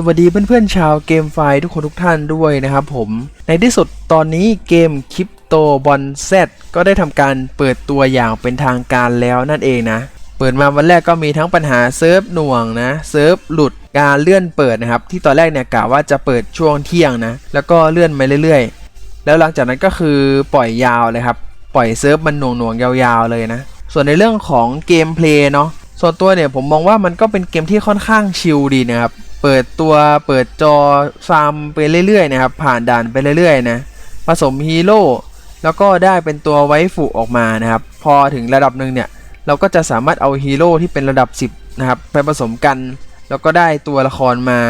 สวัสดีเพื่อนๆชาวเกมไฟทุกคนทุกท่านด้วยนะครับผมในที่สุดตอนนี้เกมคริปโตบอลเซก็ได้ทำการเปิดตัวอย่างเป็นทางการแล้วนั่นเองนะ เปิดมาวันแรกก็มีทั้งปัญหาเซิร์ฟหน่วงนะเซิร์ฟหลุดการเลื่อนเปิดนะครับ ที่ตอนแรกเนี่ยกะว่าจะเปิดช่วงเที่ยงนะ แล้วก็เลื่อนมาเรื่อยๆ แล้วหลังจากนั้นก็คือปล่อยยาวเลยครับ ปล่อยเซิร์ฟมันหน่วงๆยาวๆเลยนะ ส่วนในเรื่องของเกมเพลย์เนาะส่วนตัวเนี่ยผมมองว่ามันก็เป็นเกมที่ค่อนข้างชิลดีนะครับ เปิดตัวเปิดจอฟาร์มไปเรื่อยๆนะครับ ผ่านด่านไปเรื่อยๆนะผสมฮีโร่แล้วก็ได้เป็นตัวไวฟุออกมานะครับ พอถึงระดับหนึ่งเนี่ยเราก็จะสามารถเอาฮีโร่ที่เป็นระดับ 10 นะครับ ไปผสมกัน แล้วก็ได้ตัวละครมา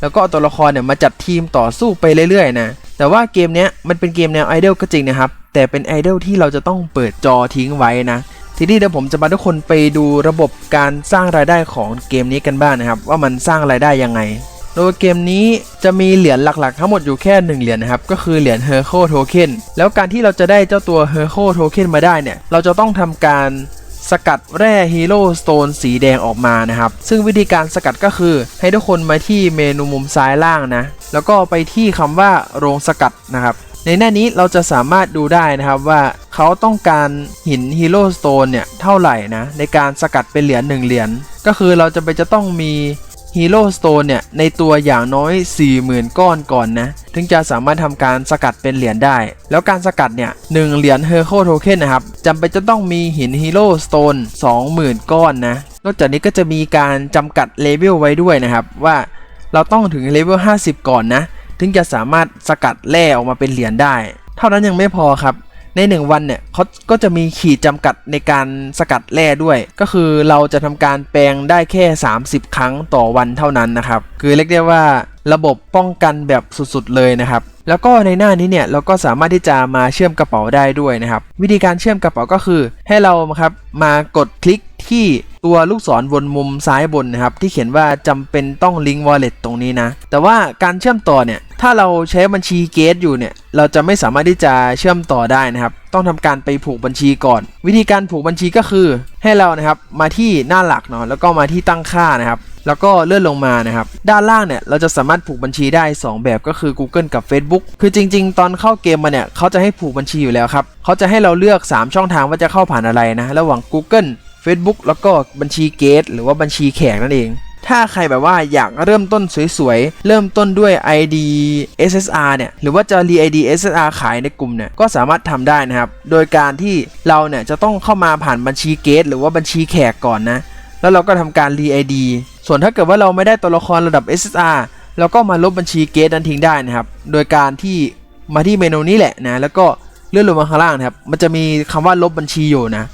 แล้วก็เอาตัวละครเนี่ยมาจัดทีมต่อสู้ไปเรื่อยๆนะแต่ว่าเกมเนี้ยมันเป็นเกมแนวไอดอลก็จริงนะครับ แต่เป็นไอดอลที่เราจะต้องเปิดจอทิ้งไว้นะ ทีนี้เดี๋ยวผมจะมาทุกคนไปดูระบบการสร้างรายได้ของเกมนี้กันบ้างนะครับ ว่ามันสร้างรายได้ยังไง โดยเกมนี้จะมีเหรียญหลักๆ ทั้งหมดอยู่แค่ 1 เหรียญนะครับ ก็คือเหรียญ h e r c o Token แล้วการที่เราจะได้เจ้าตัว h e r c o Token มาได้เนี่ย เราจะต้องทำการสกัดแร่ฮีโร่สโตนสีแดงออกมานะครับ ซึ่งวิธีการสกัดก็คือ ให้ทุกคนมาที่เมนูมุมซ้ายล่างนะ แล้วก็ไปที่คำว่าโรงสกัดนะครับ ในหน้านี้เราจะสามารถดูได้นะครับว่าเขาต้องการหินฮีโร่สโตนเนี่ยเท่าไหร่นะในการสกัดเป็นเหรียญ1เหรียญก็คือเราจะไปจะต้องมีฮีโร่สโตนเนี่ยในตัวอย่างน้อย 40,000 ก้อนก่อนนะ ถึงจะสามารถทำการสกัดเป็นเหรียญได้ แล้วการสกัดเนี่ยหนึ่งเหรียญเฮอร์โคโทเค็นนะครับจำเป็นจะต้องมีหินฮีโร่สโตน20,000 ก้อนนะ นอกจากนี้ก็จะมีการจำกัดเลเวลไว้ด้วยนะครับ ว่าเราต้องถึงเลเวล50 ก่อนนะ ถึงจะสามารถสกัดแร่ออกมาเป็นเหรียญได้ เท่านั้นยังไม่พอครับ ใน 1 วันเนี่ยเขาก็จะมีขีดจำกัดในการสกัดแร่ด้วย ก็คือเราจะทำการแปลงได้แค่ 30 ครั้งต่อวันเท่านั้นนะครับ คือเรียกได้ว่าระบบป้องกันแบบสุดๆเลยนะครับแล้วก็ในหน้านี้เนี่ยเราก็สามารถที่จะมาเชื่อมกระเป๋าได้ด้วยนะครับ วิธีการเชื่อมกระเป๋าก็คือ ให้เราครับมากดคลิก ที่ตัวลูกศรบนมุมซ้ายบนนะครับ ที่เขียนว่าจำเป็นต้องลิงก์ wallet ตรงนี้นะ แต่ว่าการเชื่อมต่อเนี่ย ถ้าเราใช้บัญชีเกตอยู่เนี่ย เราจะไม่สามารถที่จะเชื่อมต่อได้นะครับ ต้องทำการไปผูกบัญชีก่อน วิธีการผูกบัญชีก็คือ ให้เรานะครับมาที่หน้าหลักเนาะแล้วก็มาที่ตั้งค่านะครับแล้วก็เลื่อนลงมานะครับ ด้านล่างเนี่ยเราจะสามารถผูกบัญชีได้ 2 แบบก็คือ Google กับ Facebook คือจริง ๆ ตอนเข้าเกมมาเนี่ยเขาจะให้ผูกบัญชีอยู่แล้วครับเขาจะให้เราเลือก 3 ช่องทางว่าจะเข้าผ่านอะไรนะ ระหว่าง Google Facebook แล้วก็บัญชีเกตหรือว่าบัญชีแขกนั่นเอง ถ้าใครแบบว่าอยากเริ่มต้นสวยๆ เริ่มต้นด้วย ID SSR เนี่ย หรือว่าจะรี ID SSR ขายในกลุ่มเนี่ย ก็สามารถทำได้นะครับ โดยการที่เราเนี่ยจะต้องเข้ามาผ่านบัญชีเกตหรือว่าบัญชีแขกก่อนนะ แล้วเราก็ทำการรี ID ส่วนถ้าเกิดว่าเราไม่ได้ตัวละครระดับ SSR เราก็มาลบบัญชีเกตนั้นทิ้งได้นะครับ โดยการที่มาที่เมนูนี้แหละนะ แล้วก็เลื่อนลงมาข้างล่างนะครับ มันจะมีคำว่าลบบัญชีอยู่นะ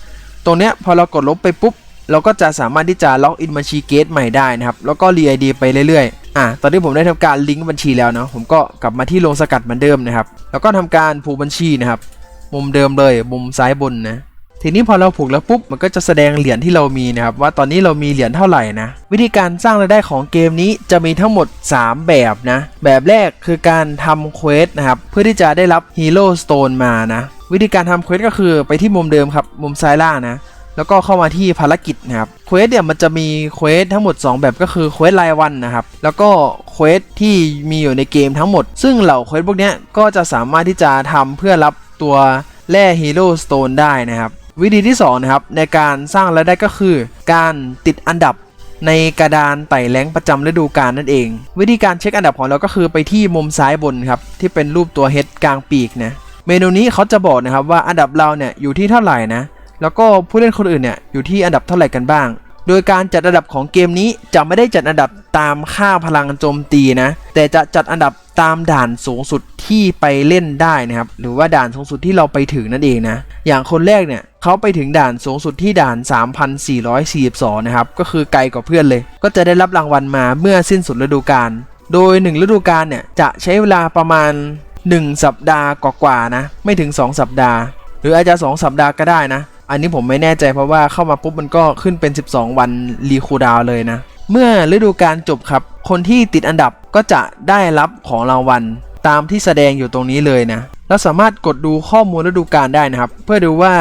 ตรงเนี้ยพอเรากดลบไปปุ๊บ เราก็จะสามารถที่จะล็อกอินบัญชีเกตใหม่ได้นะครับ แล้วก็รีไอดีไปเรื่อยๆ อะตอนนี้ผมได้ทำการลิงก์บัญชีแล้วเนาะผมก็กลับมาที่โรงสกัดเหมือนเดิมนะครับ แล้วก็ทำการผูกบัญชีนะครับ มุมเดิมเลยมุมซ้ายบนนะทีนี้พอเราผูกแล้วปุ๊บมันก็จะแสดงเหรียญที่เรามีนะครับว่าตอนนี้เรามีเหรียญเท่าไหร่นะวิธีการสร้างรายได้ของเกมนี้จะมีทั้งหมด 3 แบบนะแบบแรกคือการทำเควสนะครับเพื่อที่จะได้รับฮีโร่สโตนมานะ วิธีการทำเควสก็คือไปที่มุมเดิมครับ มุมซ้ายล่างนะ แล้วก็เข้ามาที่ภารกิจนะครับเควสเนี่ยมันจะมีเควสทั้งหมด 2 แบบก็คือเควสรายวันนะครับ แล้วก็เควสที่มีอยู่ในเกมทั้งหมด ซึ่งเหล่าเควสพวกนี้ก็จะสามารถที่จะทำเพื่อรับตัวแร่ฮีโร่สโตนได้นะครับ วิธีที่2นะครับในการสร้างรายได้ก็คือ การติดอันดับในกระดานไต่แรงประจำฤดูกาลนั่นเอง วิธีการเช็คอันดับของเราก็คือไปที่มุมซ้ายบนครับที่เป็นรูปตัวเฮดกลางปีกนะ เมนูนี้เขาจะบอกนะครับว่าอันดับเราเนี่ยอยู่ที่เท่าไหร่นะแล้วก็ผู้เล่นคนอื่นเนี่ยอยู่ที่อันดับเท่าไหร่กันบ้าง โดยการจัดอันดับของเกมนี้จะไม่ได้จัดอันดับตามค่าพลังโจมตีนะแต่จะจัดอันดับตามด่านสูงสุดที่ไปเล่นได้นะครับหรือว่าด่านสูงสุดที่เราไปถึงนั่นเองนะอย่างคนแรกเนี่ยเขาไปถึงด่านสูงสุดที่ด่าน 3,442 นะครับก็คือไกลกว่าเพื่อนเลย ก็จะได้รับรางวัลมาเมื่อสิ้นสุดฤดูกาลโดย 1 ฤดูกาลเนี่ยจะใช้เวลาประมาณ 1 สัปดาห์กว่าๆนะ ไม่ถึง 2 สัปดาห์ หรืออาจจะ 2 สัปดาห์ก็ได้นะ อันนี้ผมไม่แน่ใจเพราะว่าเข้ามาปุ๊บมันก็ขึ้นเป็น 12 วันรีคูดาวเลยนะ เมื่อฤดูกาลจบครับ คนที่ติดอันดับก็จะได้รับของรางวัลตามที่แสดงอยู่ตรงนี้เลยนะ เราสามารถกดดูข้อมูลฤดูกาลได้นะครับ เพื่อดูว่า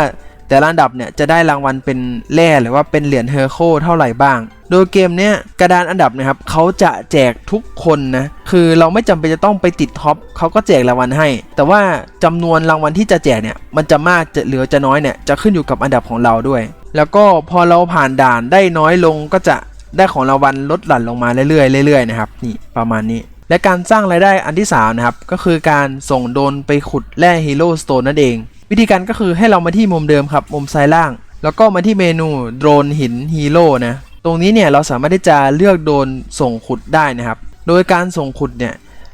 แต่ละอันดับเนี่ยจะได้รางวัลเป็นแร่หรือว่าเป็นเหรียญเฮอร์โคเท่าไหร่บ้าง โดยเกมเนี้ยกระดานอันดับนะครับเขาจะแจกทุกคนนะคือเราไม่จำเป็นจะต้องไปติดท็อปเขาก็แจกรางวัลให้ แต่ว่าจำนวนรางวัลที่จะแจกเนี่ยมันจะมากจะเหลือจะน้อยเนี่ยจะขึ้นอยู่กับอันดับของเราด้วย แล้วก็พอเราผ่านด่านได้น้อยลงก็จะได้ของรางวัลลดหลั่นลงมาเรื่อยๆเรื่อยๆนะครับนี่ประมาณนี้และการสร้างรายได้อันที่ 3 นะครับ ก็คือการส่งโดนไปขุดแร่ฮีโร่สโตนนั่นเอง วิธีการก็คือให้เรามาที่มุมเดิมครับ มุมซ้ายล่าง แล้วก็มาที่เมนูโดรนหินฮีโร่นะ ตรงนี้เนี่ยเราสามารถที่จะเลือกโดรนส่งขุดได้นะครับ โดยการส่งขุดเนี่ย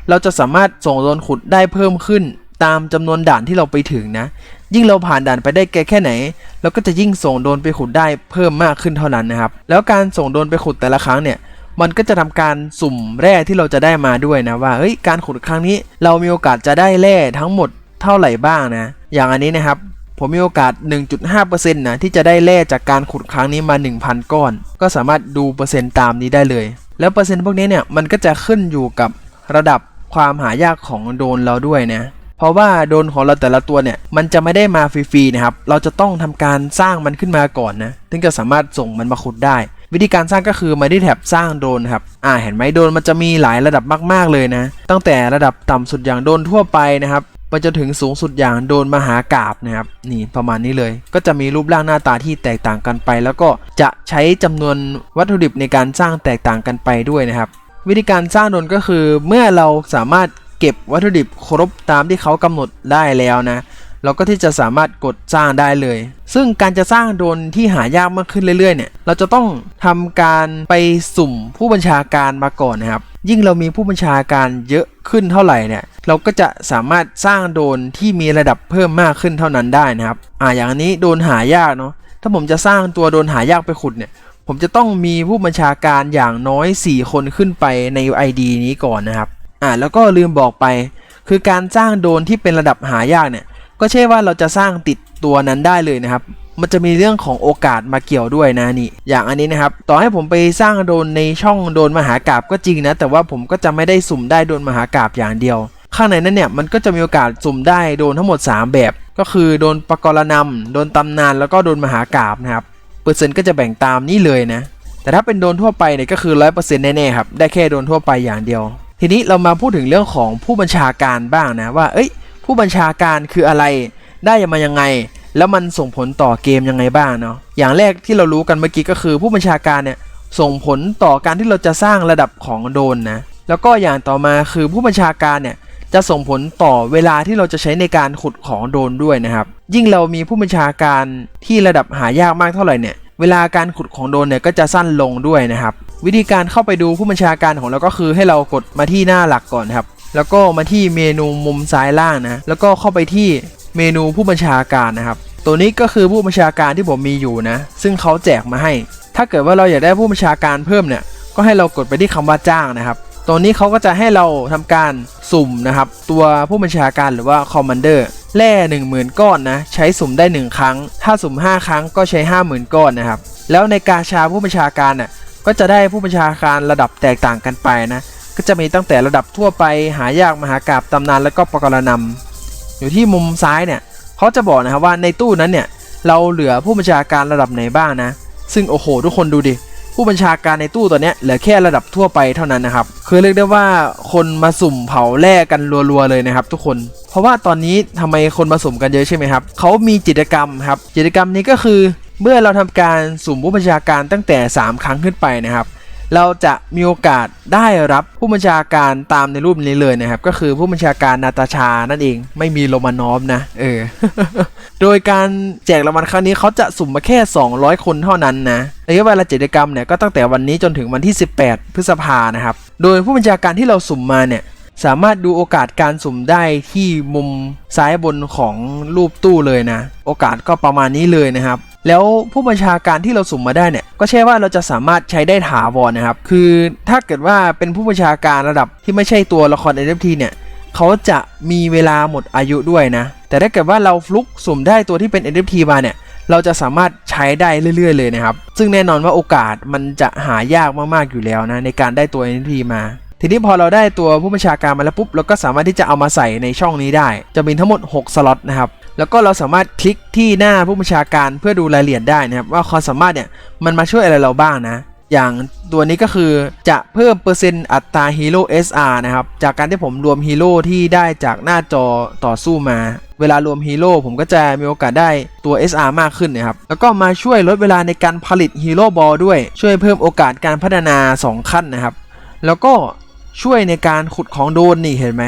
เราจะสามารถส่งโดรนขุดได้เพิ่มขึ้น ตามจำนวนด่านที่เราไปถึงนะ ยิ่งเราผ่านด่านไปได้ไกลแค่ไหน เราก็จะยิ่งส่งโดนไปขุดได้เพิ่มมากขึ้นเท่านั้นนะครับ แล้วการส่งโดนไปขุดแต่ละครั้งเนี่ยมันก็จะทำการสุ่มแร่ที่เราจะได้มาด้วยนะว่าเฮ้ยการขุดครั้งนี้ เรามีโอกาสจะได้แร่ทั้งหมดเท่าไหร่บ้างนะ อย่างอันนี้นะครับ ผมมีโอกาส 1.5%นะที่จะได้แร่จากการขุดครั้งนี้มา 1,000 ก้อน ก็สามารถดูเปอร์เซ็นต์ตามนี้ได้เลย แล้วเปอร์เซ็นต์พวกนี้เนี่ยมันก็จะขึ้นอยู่กับระดับความหายากของโดนเราด้วยนะเพราะว่าโดนของเราแต่ละตัวเนี่ยมันจะไม่ได้มาฟรีๆนะครับ เราจะต้องทำการสร้างมันขึ้นมาก่อนนะ ถึงจะสามารถส่งมันมาขุดได้ วิธีการสร้างก็คือมาที่แท็บสร้างโดนครับ อ่าเห็นไหมโดนมันจะมีหลายระดับมากๆเลยนะ ตั้งแต่ระดับต่ำสุดอย่างโดนทั่วไปนะครับ ไปจนถึงสูงสุดอย่างโดนมหากาบนะครับนี่ประมาณนี้เลย ก็จะมีรูปร่างหน้าตาที่แตกต่างกันไป แล้วก็จะใช้จำนวนวัตถุดิบในการสร้างแตกต่างกันไปด้วยนะครับ วิธีการสร้างโดนก็คือเมื่อเราสามารถเก็บวัตถุดิบครบตามที่เขากำหนดได้แล้วนะ เราก็ที่จะสามารถกดสร้างได้เลย ซึ่งการจะสร้างโดนที่หายากมากขึ้นเรื่อยๆเนี่ยเราจะต้องทำการไปสุ่มผู้บัญชาการมาก่อนนะครับ ยิ่งเรามีผู้บัญชาการเยอะขึ้นเท่าไหร่เนี่ยเราก็จะสามารถสร้างโดนที่มีระดับเพิ่มมากขึ้นเท่านั้นได้นะครับอ่าอย่างนี้โดนหายากเนาะถ้าผมจะสร้างตัวโดนหายากไปขุดเนี่ยผมจะต้องมีผู้บัญชาการอย่างน้อย 4 คนขึ้นไปใน ID นี้ก่อนนะครับ อ่าแล้วก็ลืมบอกไป คือการสร้างโดนที่เป็นระดับหายากเนี่ย ก็ใช่ว่าเราจะสร้างติดตัวนั้นได้เลยนะครับ มันจะมีเรื่องของโอกาสมาเกี่ยวด้วยนะนี่ อย่างอันนี้นะครับ ต่อให้ผมไปสร้างโดนในช่องโดนมหากราบก็จริงนะ แต่ว่าผมก็จะไม่ได้สุ่มได้โดนมหากราบอย่างเดียว ข้างในนั้นเนี่ยมันก็จะมีโอกาสสุ่มได้โดนทั้งหมด 3 แบบ ก็คือโดนปกรณำโดนตำนานแล้วก็โดนมหากราบนะครับเปอร์เซ็นต์ก็จะแบ่งตามนี้เลยนะ แต่ถ้าเป็นโดนทั่วไปเนี่ยก็คือร้อยเปอร์เซ็นต์แน่ๆครับ ได้แค่โดนทั่วไปอย่างเดียว ทีนี้เรามาพูดถึงเรื่องของผู้บัญชาการบ้างนะว่า เอ้ย ผู้บัญชาการคืออะไร ได้มายังไง แล้วมันส่งผลต่อเกมยังไงบ้างเนาะอย่างแรกที่เรารู้กันเมื่อกี้ก็คือ ผู้บัญชาการเนี่ยส่งผลต่อการที่เราจะสร้างระดับของโดนนะแล้วก็อย่างต่อมาคือผู้บัญชาการเนี่ยจะส่งผลต่อเวลาที่เราจะใช้ในการขุดของโดนด้วยนะครับ ยิ่งเรามีผู้บัญชาการที่ระดับหายากมากเท่าไหร่เนี่ย เวลาการขุดของโดนเนี่ยก็จะสั้นลงด้วยนะครับ วิธีการเข้าไปดูผู้บัญชาการของเราก็คือให้เรากดมาที่หน้าหลักก่อนครับ แล้วก็มาที่เมนูมุมซ้ายล่างนะ แล้วก็เข้าไปที่เมนูผู้บัญชาการนะครับ ตัวนี้ก็คือผู้บัญชาการที่ผมมีอยู่นะ ซึ่งเขาแจกมาให้ ถ้าเกิดว่าเราอยากได้ผู้บัญชาการเพิ่มเนี่ย ก็ให้เรากดไปที่คำว่าจ้างนะครับตรงนี้เขาก็จะให้เราทำการสุ่มนะครับ ตัวผู้บัญชาการหรือว่าคอมมานเดอร์แร่10,000 ก้อนนะ ใช้สุ่มได้ 1 ครั้ง ถ้าสุ่ม 5 ครั้งก็ใช้ 50,000 ก้อนนะครับ แล้วในกาชาผู้บัญชาการน่ะก็จะได้ผู้บัญชาการระดับแตกต่างกันไปนะ ก็จะมีตั้งแต่ระดับทั่วไปหายากมหากราบตำนานแล้วก็ปกรณำอยู่ที่มุมซ้ายเนี่ยเขาจะบอกนะครับว่าในตู้นั้นเนี่ยเราเหลือผู้บัญชาการระดับไหนบ้างนะ ซึ่งโอ้โห ทุกคนดูดิผู้บัญชาการในตู้ตัวเนี้ยเหลือแค่ระดับทั่วไปเท่านั้นนะครับคือเรียกได้ว่าคนมาสุ่มเผาแร่กันรัวๆเลยนะครับ ทุกคน เพราะว่าตอนนี้ทำไมคนมาสุ่มกันเยอะใช่ไหมครับเขามีกิจกรรมครับกิจกรรมนี้ก็คือ เมื่อเราทำการสุ่มผู้บัญชาการตั้งแต่ 3 ครั้งขึ้นไปนะครับ เราจะมีโอกาสได้รับผู้บัญชาการตามในรูปนี้เลยนะครับ ก็คือผู้บัญชาการนาตาชานั่นเองไม่มีโรมานอฟนะ เออ โดยการแจกรางวัลครั้งนี้เขาจะสุ่มมาแค่ 200 คนเท่านั้นนะระยะเวลากิจกรรมเนี่ยก็ตั้งแต่วันนี้จนถึงวันที่ 18 พฤษภานะครับ โดยผู้บัญชาการที่เราสุ่มมาเนี่ยสามารถดูโอกาสการสุ่มได้ที่มุมซ้ายบนของรูปตู้เลยนะ โอกาสก็ประมาณนี้เลยนะครับ แล้วผู้บัญชาการที่เราสุ่มมาได้เนี่ยก็ใช่ว่าเราจะสามารถใช้ได้ถาวรนะครับ คือถ้าเกิดว่าเป็นผู้บัญชาการระดับที่ไม่ใช่ตัวละคร NFT เนี่ยเขาจะมีเวลาหมดอายุด้วยนะ แต่ถ้าเกิดว่าเราฟลุกสุ่มได้ตัวที่เป็น NFT มาเนี่ยเราจะสามารถใช้ได้เรื่อย ๆ เลยนะครับ ซึ่งแน่นอนว่าโอกาสมันจะหายากมากๆอยู่แล้วนะในการได้ตัว NFT มา ทีนี้พอเราได้ตัวผู้บัญชาการมาแล้วปุ๊บเราก็สามารถที่จะเอามาใส่ในช่องนี้ได้ จะมีทั้งหมด 6 สล็อตนะครับ แล้วก็เราสามารถคลิกที่หน้าผู้บัญชาการเพื่อดูรายละเอียดได้นะครับว่าความสามารถเนี่ยมันมาช่วยอะไรเราบ้างนะ อย่างตัวนี้ก็คือจะเพิ่มเปอร์เซ็นต์อัตราฮีโร่ SR นะครับ จากการที่ผมรวมฮีโร่ที่ได้จากหน้าจอต่อสู้มา เวลารวมฮีโร่ผมก็จะมีโอกาสได้ตัว SR มากขึ้นนะครับ แล้วก็มาช่วยลดเวลาในการผลิตฮีโร่บอลด้วย ช่วยเพิ่มโอกาสการพัฒนา 2 ขั้นนะครับ แล้วก็ช่วยในการขุดของโดนนี่เห็นไหม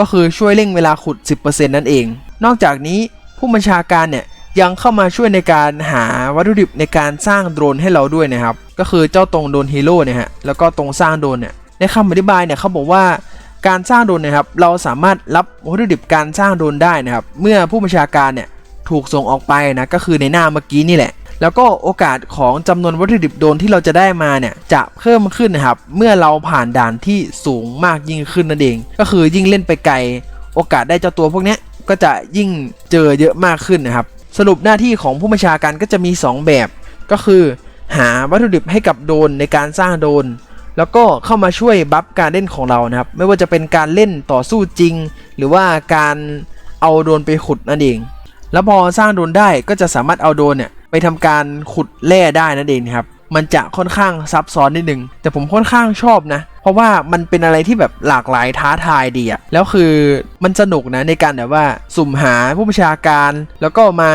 ก็คือช่วยเร่งเวลาขุด 10%นั่นเอง นอกจากนี้ผู้บัญชาการเนี่ยยังเข้ามาช่วยในการหาวัตถุดิบในการสร้างโดรนให้เราด้วยนะครับ ก็คือเจ้าตรงโดรนฮีโร่เนี่ยฮะแล้วก็ตรงสร้างโดรนเนี่ยในคำอธิบายเนี่ยเขาบอกว่าการสร้างโดรนเนะครับเราสามารถรับวัตถุดิบการสร้างโดรนได้นะครับ เมื่อผู้บัญชาการเนี่ยถูกส่งออกไปนะก็คือในหน้าเมื่อกี้นี่แหละ แล้วก็โอกาสของจำนวนวัตถุดิบโดนที่เราจะได้มาเนี่ยจะเพิ่มขึ้นนะครับ เมื่อเราผ่านด่านที่สูงมากยิ่งขึ้นนั่นเอง ก็คือยิ่งเล่นไปไกล โอกาสได้เจ้าตัวพวกนี้ก็จะยิ่งเจอเยอะมากขึ้นนะครับ สรุปหน้าที่ของผู้บัญชาการก็จะมี 2 แบบ ก็คือ หาวัตถุดิบให้กับโดนในการสร้างโดน แล้วก็เข้ามาช่วยบัฟการเล่นของเรานะครับ ไม่ว่าจะเป็นการเล่นต่อสู้จริง หรือว่าการเอาโดนไปขุดนั่นเอง แล้วพอสร้างโดนได้ก็จะสามารถเอาโดนเนี่ย ไปทำการขุดแร่ได้นั่นเองครับ มันจะค่อนข้างซับซ้อนนิดนึง แต่ผมค่อนข้างชอบนะ เพราะว่ามันเป็นอะไรที่แบบหลากหลายท้าทายดีอะแล้วคือมันสนุกนะในการแบบว่าสุ่มหาผู้บัญชาการ แล้วก็มา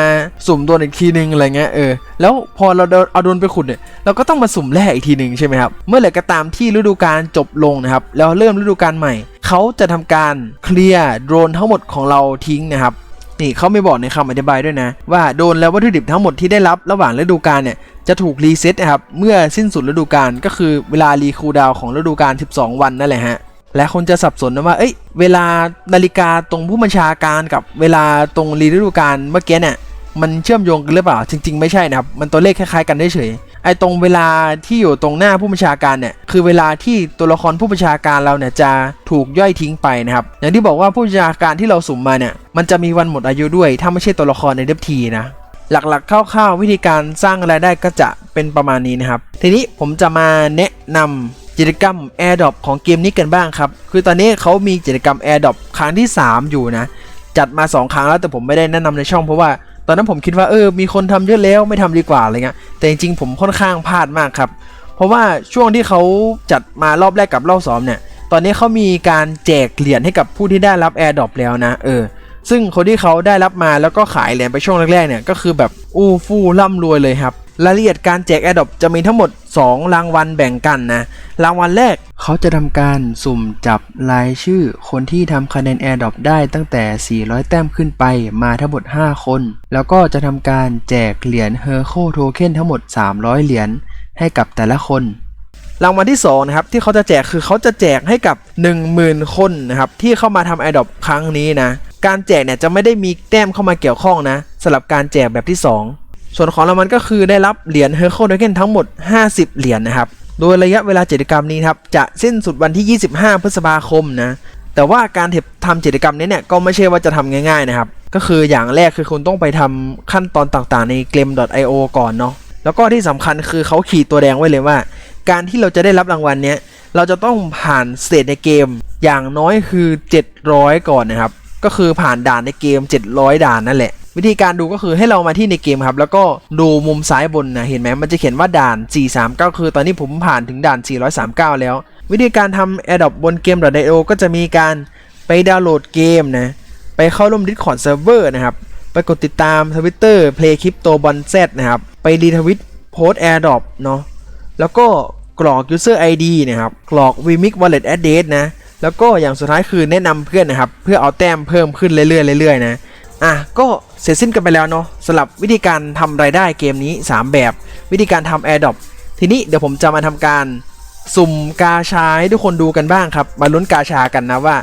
สุ่มโดนอีกทีนึงอะไรเงี้ยเออ แล้วพอเราเอาโดนไปขุดเนี่ยเราก็ต้องมาสุ่มแร่อีกทีหนึ่งใช่ไหมครับ เมื่อไหร่ก็ตามที่ฤดูกาลจบลงนะครับ แล้วเริ่มฤดูกาลใหม่ เขาจะทำการเคลียร์โดรนทั้งหมดของเราทิ้งนะครับ นี่เขาไม่บอกในคำอธิบายด้วยนะ ว่าโดนแล้ววัตถุดิบทั้งหมดที่ได้รับระหว่างฤดูกาลเนี่ยจะถูกรีเซ็ตนะครับเมื่อสิ้นสุดฤดูกาลก็คือเวลารีคูดาวของฤดูกาล 12 วันนั่นแหละฮะและคนจะสับสนนะว่าเอ้ยเวลานาฬิกาตรงผู้บัญชาการกับเวลาตรงรีฤดูกาลเมื่อกี้เนี่ยมันเชื่อมโยงกันหรือเปล่าจริง ๆ ไม่ใช่นะครับมันตัวเลขคล้ายๆกันเฉยๆ ไอ้ตรงเวลาที่อยู่ตรงหน้าผู้บัญชาการเนี่ยคือเวลาที่ตัวละครผู้บัญชาการเราเนี่ยจะถูกย่อยทิ้งไปนะครับอย่างที่บอกว่าผู้บัญชาการที่เราสุ่มมาเนี่ยมันจะมีวันหมดอายุด้วย ถ้าไม่ใช่ตัวละครในเดฟทีนะหลักๆคร่าวๆ วิธีการสร้างรายได้ก็จะเป็นประมาณนี้นะครับ ทีนี้ผมจะมาแนะนำกิจกรรม AirDrop ของเกมนี้กันบ้างครับ คือตอนนี้เขามีกิจกรรม AirDrop ครั้งที่ 3 อยู่นะ จัดมา 2 ครั้งแล้วแต่ผมไม่ได้แนะนำในช่องเพราะว่า ตอนนั้นผมคิดว่าเออมีคนทำเยอะแล้วไม่ทำดีกว่าอะไรเงี้ยแต่จริงๆผมค่อนข้างพลาดมากครับ เพราะว่าช่วงที่เขาจัดมารอบแรกกับรอบสองเนี่ย ตอนนี้เขามีการแจกเหรียญให้กับผู้ที่ได้รับแอร์ดรอปแล้วนะเออซึ่งคนที่เขาได้รับมาแล้วก็ขายเหรียญไปช่วงแรกๆเนี่ยก็คือแบบอู้ฟู่ร่ำรวยเลยครับ รายละเอียดการแจก AirDrop จะมีทั้งหมด 2 รางวัลแบ่งกันนะ รางวัลแรกเขาจะทำการสุ่มจับรายชื่อ คนที่ทำคะแนน AirDrop ได้ตั้งแต่ 400 แต้มขึ้นไปมาทั้งหมด 5 คน แล้วก็จะทำการแจกเหรียญ h e r c o Token ทั้งหมด 300 เหรียญให้กับแต่ละคน รางวัลที่2นะครับที่เขาจะแจกคือเขาจะแจกให้กับ 10,000 คนนะครับที่เข้ามาทำ AirDrop ครั้งนี้นะ การแจกเนี่ยจะไม่ได้มีแต้มเข้ามาเกี่ยวข้องนะสำหรับการแจกแบบที่ 2 ส่วนของรางวัลก็คือได้รับเหรียญ h e r c o Token ทั้งหมด 50 เหรียญนะครับ โดยระยะเวลากิจกรรมนี้ครับจะสิ้นสุดวันที่ 25 พฤษภาคมนะแต่ว่าการทำกิจกรรมนี้เนี่ยก็ไม่ใช่ว่าจะทำง่ายๆนะครับ ก็คืออย่างแรกคือคุณต้องไปทำขั้นตอนต่างๆใน game.io ก่อนเนาะแล้วก็ที่สำคัญคือเขาขีดตัวแดงไว้เลยว่า การที่เราจะได้รับรางวัลเนี้ยเราจะต้องผ่านสเตจในเกม อย่างน้อยคือ 700 ก่อนนะครับ ก็คือผ่านด่านในเกม 700 ด่านนั่นแหละ วิธีการดูก็คือให้เรามาที่ในเกมครับ แล้วก็ดูมุมซ้ายบนนะเห็นไหมมันจะเขียนว่าด่าน 439 คือตอนนี้ผมผ่านถึงด่าน 439 แล้ว วิธีการทำ Adopt บนเกม .io ก็จะมีการไปดาวน์โหลดเกมนะไปเข้าร่วม Discord Server นะครับ ไปกดติดตาม Twitter Play Crypto b o n z นะครับ ไปรีทวิตโพส AirDrop เนาะแล้วก็กรอก user ID นะครับ กรอก vmix wallet address นะ แล้วก็อย่างสุดท้ายคือแนะนำเพื่อนนะครับ เพื่อเอาแต้มเพิ่มขึ้นเรื่อยๆเรื่อยๆนะ อะ ก็ เสร็จสิ้นกันไปแล้วเนาะสำหรับวิธีการทำรายได้เกมนี้ 3 แบบ วิธีการทำ AirDrop ทีนี้เดี๋ยวผมจะมาทำการสุ่มกาชาให้ทุกคนดูกันบ้างครับ มาลุ้นกาชากันนะว่า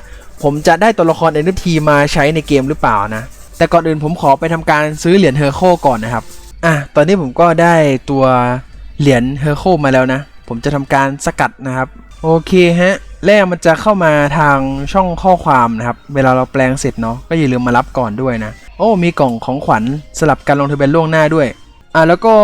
ผมจะได้ตัวละคร NFT มาใช้ในเกมหรือเปล่านะ แต่ก่อนอื่นผมขอไปทำการซื้อเหรียญเฮอร์โคก่อนนะครับ อะ ตอนนี้ผมก็ได้ตัวเหรียญเฮอร์โคมาแล้วนะ ผมจะทำการสกัดนะครับ โอเคฮะแรกมันจะเข้ามาทางช่องข้อความนะครับ เวลาเราแปลงเสร็จเนาะก็อย่าลืมมารับก่อนด้วยนะ อ้มีกล่องของขวัญสลับการลงทะเบียนล่วงหน้าด้วยอะแล้วก็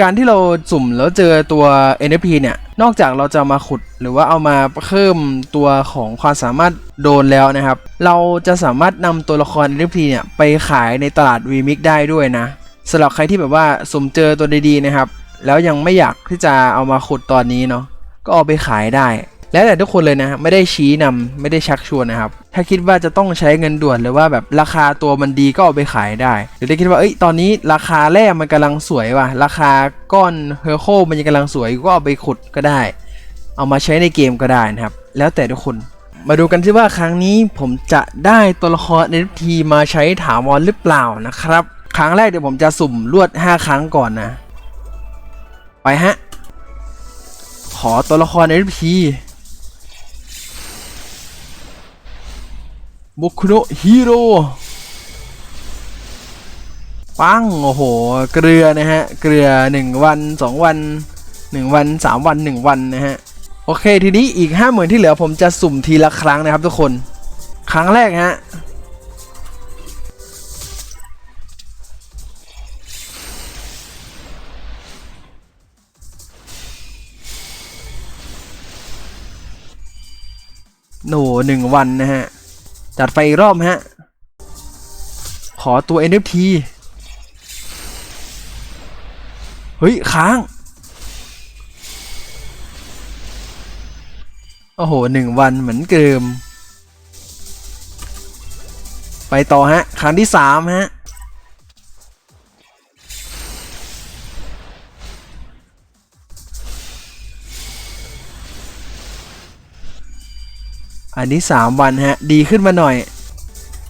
การที่เราสุ่มแล้วเจอตัว NFT เนี่ย นอกจากเราจะมาขุดหรือว่าเอามาเพิ่มตัวของความสามารถโดนแล้วนะครับ เราจะสามารถนำตัวละคร NFT เนี่ยไปขายในตลาด VMix ได้ด้วยนะสำหรับใครที่แบบว่าสุ่มเจอตัวดีๆนะครับ แล้วยังไม่อยากที่จะเอามาขุดตอนนี้เนาะก็เอาไปขายได้ แล้วแต่ทุกคนเลยนะไม่ได้ชี้นำไม่ได้ชักชวนนะครับ ถ้าคิดว่าจะต้องใช้เงินด่วนหรือว่าแบบราคาตัวมันดีก็เอาไปขายได้ หรือได้คิดว่าเอ้ยตอนนี้ราคาแร่มันกำลังสวยว่ะ ราคาก้อนเฮอร์โคมันยังกำลังสวยก็เอาไปขุดก็ได้ เอามาใช้ในเกมก็ได้นะครับ แล้วแต่ทุกคนมาดูกันที่ว่าครั้งนี้ผมจะได้ตัวละคร NFT มาใช้ถาวรหรือเปล่านะครับ ครั้งแรกเดี๋ยวผมจะสุ่มลวด 5 ครั้งก่อนนะ ไปฮะ ขอตัวละคร NFT บุคุโนะฮีโร่ปังโอ้โห เกลือนะฮะ เกลือ 1 วัน 2 วัน 1 วัน 3 วัน 1 วันนะฮะ โอเคทีนี้อีก 5 0,000 ที่เหลือผมจะสุ่มทีละครั้งนะครับทุกคน ครั้งแรกฮะโหนหนึ่งวันนะฮะ จัดไฟอีกรอบฮะ ขอตัว NFT เฮ้ย ค้าง โอ้โหหนึ่งวันเหมือนเดิม ไปต่อฮะ ครั้งที่สามฮะ อันนี้สามวันฮะ ดีขึ้นมาหน่อย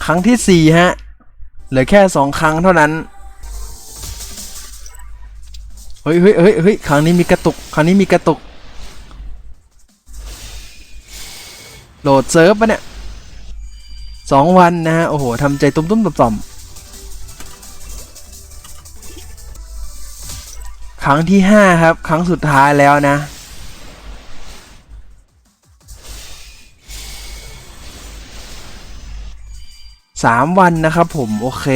ครั้งที่สี่ฮะ เหลือแค่สองครั้งเท่านั้น เฮ้ยเฮ้ยเฮ้ยเฮ้ยครั้งนี้มีกระตุก ครั้งนี้มีกระตุก โหลดเซิร์ฟปะเนี่ยสองวันนะฮะ โอ้โหทำใจตุ้มตุ้มต่อมต่อมครั้งที่ห้าครับ ครั้งสุดท้ายแล้วนะ สามวันนะครับผมโอเค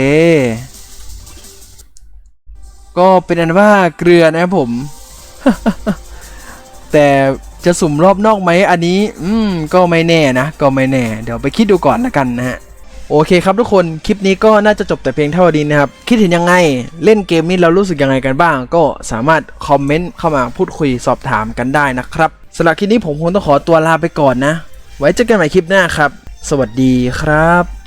ก็เป็นอันว่าเกลือนะครับผม แต่จะสุ่มรอบนอกไหมอันนี้ อืม ก็ไม่แน่นะ ก็ไม่แน่ เดี๋ยวไปคิดดูก่อนละกันนะฮะโอเคครับทุกคนคลิปนี้ก็น่าจะจบแต่เพียงเท่านี้นะครับ คิดเห็นยังไง เล่นเกมนี้เรารู้สึกยังไงกันบ้าง ก็สามารถคอมเมนต์เข้ามาพูดคุยสอบถามกันได้นะครับสำหรับคลิปนี้ผมคงต้องขอตัวลาไปก่อนนะ ไว้เจอกันใหม่คลิปหน้าครับ สวัสดีครับ